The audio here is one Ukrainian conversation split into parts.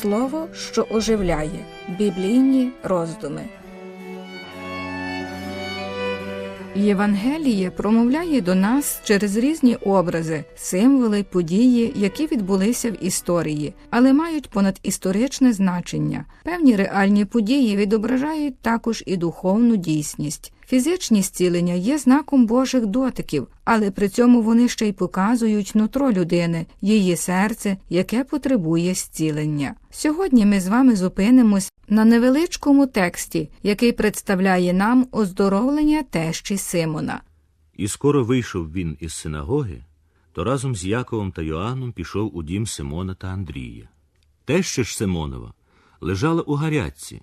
Слово, що оживляє біблійні роздуми. Євангеліє промовляє до нас через різні образи, символи, події, які відбулися в історії, але мають понадісторичне значення. Певні реальні події відображають також і духовну дійсність. Фізичні зцілення є знаком Божих дотиків, але при цьому вони ще й показують нутро людини, її серце, яке потребує зцілення. Сьогодні ми з вами зупинимось на невеличкому тексті, який представляє нам оздоровлення тещі Симона. І скоро вийшов він із синагоги, то разом з Яковом та Йоанном пішов у дім Симона та Андрія. Теща ж Симонова лежала у гарячці,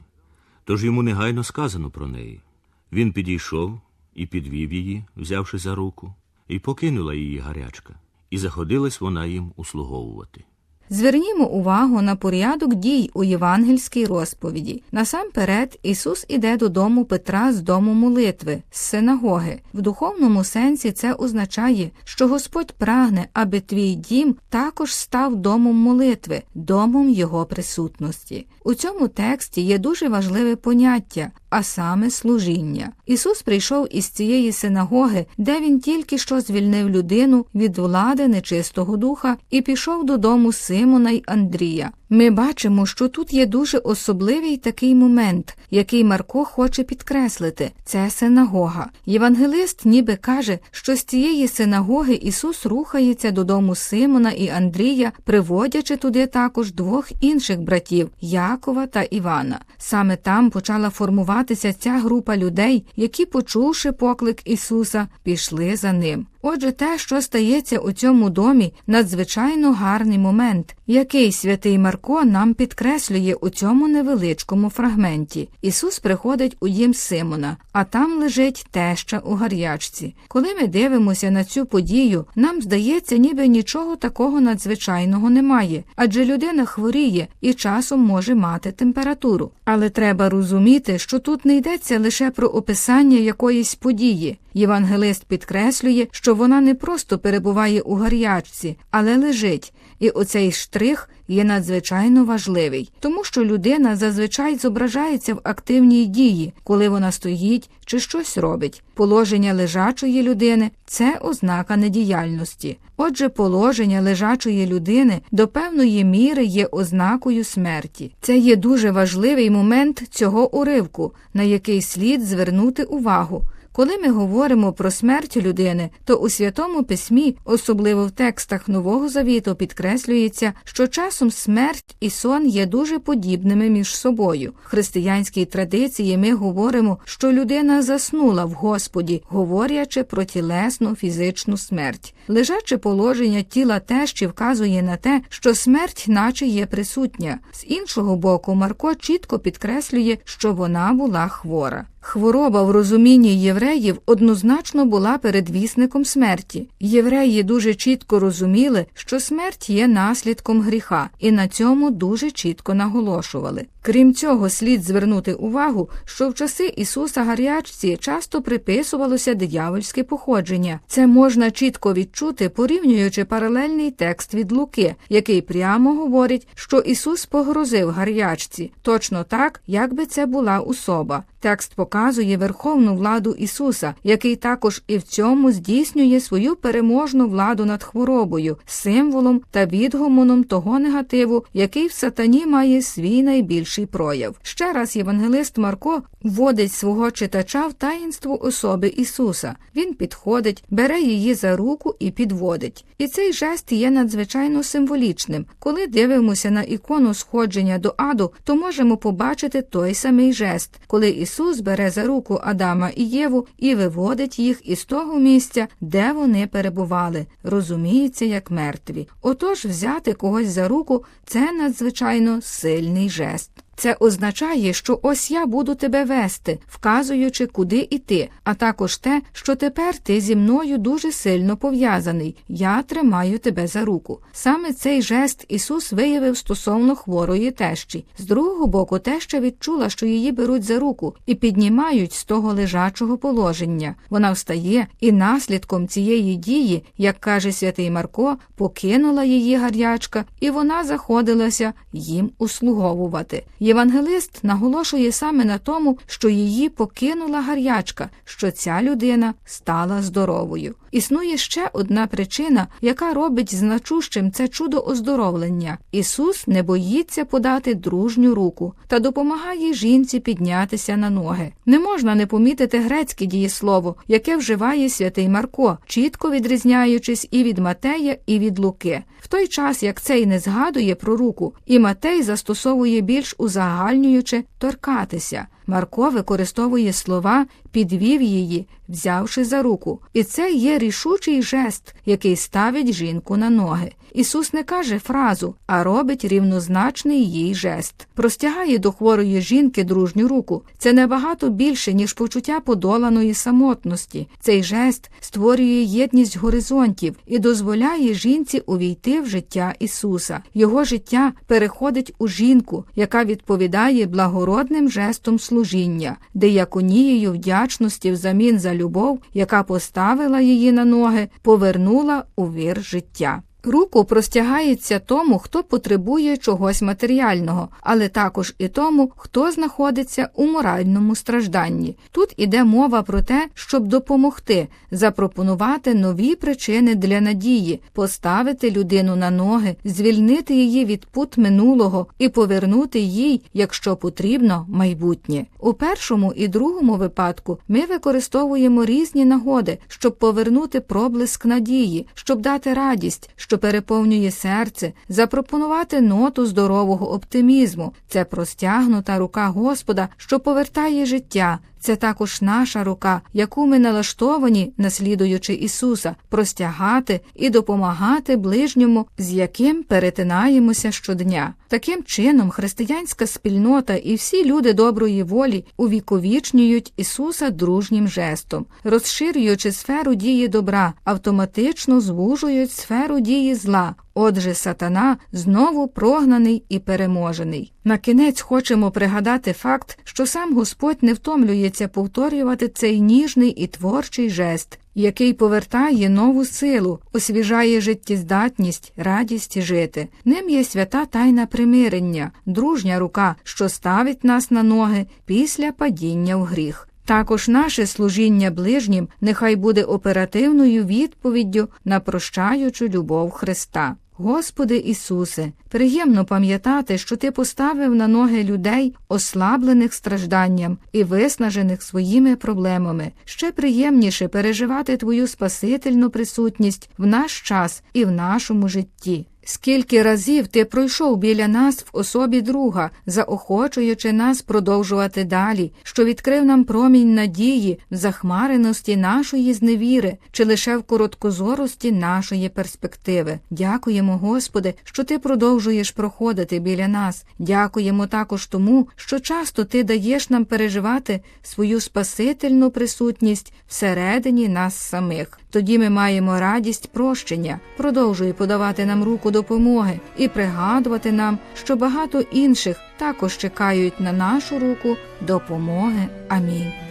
тож йому негайно сказано про неї. Він підійшов і підвів її, взявши за руку, і покинула її гарячка, і заходилась вона їм услуговувати. Звернімо увагу на порядок дій у євангельській розповіді. Насамперед, Ісус іде додому Петра з дому молитви, з синагоги. В духовному сенсі це означає, що Господь прагне, аби твій дім також став домом молитви, домом Його присутності. У цьому тексті є дуже важливе поняття, а саме служіння. Ісус прийшов із цієї синагоги, де він тільки що звільнив людину від влади нечистого духа і пішов додому Симона й Андрія. Ми бачимо, що тут є дуже особливий такий момент, який Марко хоче підкреслити це синагога. Євангелист ніби каже, що з цієї синагоги Ісус рухається додому Симона і Андрія, приводячи туди також двох інших братів Якова та Івана. Саме там почала формуватися ця група людей, які, почувши поклик Ісуса, пішли за ним. Отже, те, що стається у цьому домі, надзвичайно гарний момент, який святий Марко нам підкреслює у цьому невеличкому фрагменті. Ісус приходить у дім Симона, а там лежить теща у гарячці. Коли ми дивимося на цю подію, нам здається, ніби нічого такого надзвичайного немає, адже людина хворіє і часом може мати температуру. Але треба розуміти, що тут не йдеться лише про описання якоїсь події. Євангелист підкреслює, що вона не просто перебуває у гарячці, але лежить. І оцей штрих є надзвичайно важливий, тому що людина зазвичай зображається в активній дії, коли вона стоїть чи щось робить. Положення лежачої людини це ознака недіяльності. Отже, положення лежачої людини до певної міри є ознакою смерті. Це є дуже важливий момент цього уривку, на який слід звернути увагу. Коли ми говоримо про смерть людини, то у святому письмі, особливо в текстах Нового Завіту, підкреслюється, що часом смерть і сон є дуже подібними між собою. В християнській традиції ми говоримо, що людина заснула в Господі, говорячи про тілесну фізичну смерть. Лежаче положення тіла тещі вказує на те, що смерть, наче є присутня. З іншого боку, Марко чітко підкреслює, що вона була хвора. Хвороба в розумінні євреїв однозначно була передвісником смерті. Євреї дуже чітко розуміли, що смерть є наслідком гріха, і на цьому дуже чітко наголошували. Крім цього, слід звернути увагу, що в часи Ісуса гарячці часто приписувалося диявольське походження. Це можна чітко відчути, порівнюючи паралельний текст від Луки, який прямо говорить, що Ісус погрозив гарячці, точно так, якби це була особа. Текст показує верховну владу Ісуса, який також і в цьому здійснює свою переможну владу над хворобою, символом та відгомоном того негативу, який в сатані має свій найбільший прояв. Ще раз євангелист Марко вводить свого читача в таїнство особи Ісуса. Він підходить, бере її за руку і підводить. І цей жест є надзвичайно символічним. Коли дивимося на ікону сходження до аду, то можемо побачити той самий жест, коли Ісус бере за руку Адама і Єву і виводить їх із того місця, де вони перебували, розуміється, як мертві. Отож, взяти когось за руку це надзвичайно сильний жест. Це означає, що ось я буду тебе вести, вказуючи, куди іти, а також те, що тепер ти зі мною дуже сильно пов'язаний. Я тримаю тебе за руку. Саме цей жест Ісус виявив стосовно хворої тещі. З другого боку, теща відчула, що її беруть за руку і піднімають з того лежачого положення. Вона встає, і наслідком цієї дії, як каже святий Марко, покинула її гарячка, і вона заходилася їм услуговувати. Євангелист наголошує саме на тому, що її покинула гарячка, що ця людина стала здоровою. Існує ще одна причина, яка робить значущим це чудо оздоровлення. Ісус не боїться подати дружню руку та допомагає жінці піднятися на ноги. Не можна не помітити грецьке дієслово, яке вживає святий Марко, чітко відрізняючись і від Матея, і від Луки. В той час, як цей не згадує про руку, і Матей застосовує більш узагальнюючи торкатися. Марко використовує слова підвів її, взявши за руку. І це є рішучий жест, який ставить жінку на ноги. Ісус не каже фразу, а робить рівнозначний їй жест. Простягає до хворої жінки дружню руку. Це набагато більше, ніж почуття подоланої самотності. Цей жест створює єдність горизонтів і дозволяє жінці увійти в життя Ісуса. Його життя переходить у жінку, яка відповідає благородним жестом служіння, деяконією вдячності взамін за любов, яка поставила її на ноги, повернула у вір життя. Руку простягається тому, хто потребує чогось матеріального, але також і тому, хто знаходиться у моральному стражданні. Тут іде мова про те, щоб допомогти, запропонувати нові причини для надії, поставити людину на ноги, звільнити її від пут минулого і повернути їй, якщо потрібно, майбутнє. У першому і другому випадку ми використовуємо різні нагоди, щоб повернути проблиск надії, щоб дати радість, переповнює серце, запропонувати ноту здорового оптимізму. Це простягнута рука Господа, що повертає життя. Це також наша рука, яку ми налаштовані, наслідуючи Ісуса, простягати і допомагати ближньому, з яким перетинаємося щодня. Таким чином, християнська спільнота і всі люди доброї волі увіковічнюють Ісуса дружнім жестом, розширюючи сферу дії добра, автоматично звужують сферу дії зла. Отже, сатана знову прогнаний і переможений. На кінець хочемо пригадати факт, що сам Господь не втомлюється повторювати цей ніжний і творчий жест, який повертає нову силу, освіжає життєздатність, радість жити. Ним є свята тайна примирення, дружня рука, що ставить нас на ноги після падіння в гріх. Також наше служіння ближнім нехай буде оперативною відповіддю на прощаючу любов Христа. Господи Ісусе, приємно пам'ятати, що Ти поставив на ноги людей, ослаблених стражданням і виснажених своїми проблемами. Ще приємніше переживати Твою спасительну присутність в наш час і в нашому житті. Скільки разів ти пройшов біля нас в особі друга, заохочуючи нас продовжувати далі, що відкрив нам промінь надії в захмареності нашої зневіри чи лише в короткозорості нашої перспективи. Дякуємо, Господи, що ти продовжуєш проходити біля нас. Дякуємо також тому, що часто ти даєш нам переживати свою спасительну присутність всередині нас самих. Тоді ми маємо радість прощення, продовжує подавати нам руку допомоги і пригадувати нам, що багато інших також чекають на нашу руку допомоги. Амінь.